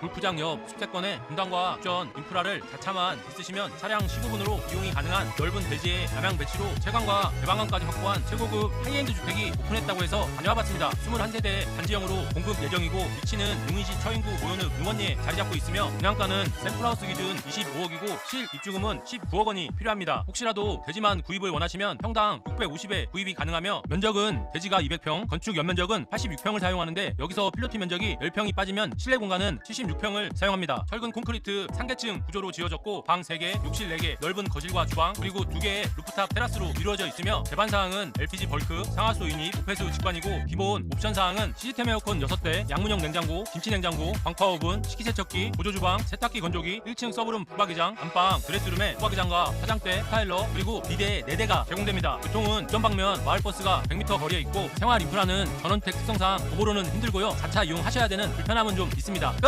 골프장 옆 숙세권에 분당과 옵션 인프라를 자차만 있으시면 차량 15분으로 이용이 가능한 넓은 대지에 남양 배치로 채광과 개방감까지 확보한 최고급 하이엔드 주택이 오픈했다고 해서 다녀와봤습니다. 21세대 단지형으로 공급 예정이고 위치는 용인시 처인구 모현읍 용원리에 자리 잡고 있으며 분양가는 샘플하우스 기준 25억이고 실 입주금은 19억 원이 필요합니다. 혹시라도 대지만 구입을 원하시면 평당 650에 구입이 가능하며 면적은 대지가 200평, 건축 연면적은 86평을 사용하는데 여기서 필로티 면적이 10평이 빠지면 실내 공간은 76평을 사용합니다. 철근 콘크리트 3계층 구조로 지어졌고 방 3개, 욕실 4개, 넓은 거실과 주방 그리고 2개의 루프탑 테라스로 이루어져 있으며 제반 사항은 LPG 벌크, 상하수 유닛, 오페수 직관이고 기본 옵션 사항은 시스템 에어컨 6대, 양문형 냉장고, 김치 냉장고, 광파 오븐, 식기세척기, 보조 주방, 세탁기 건조기, 1층 서브룸 부박이장, 안방, 드레스룸에 부박이장과 화장대, 타일러 그리고 비대 4대가 제공됩니다. 교통은 전방면 마을버스가 100m 거리에 있고 생활 인프라는 전원택 특성상 도보로는 힘들고요. 자차 이용하셔야 되는 불편함은 좀 있습니다. 끝!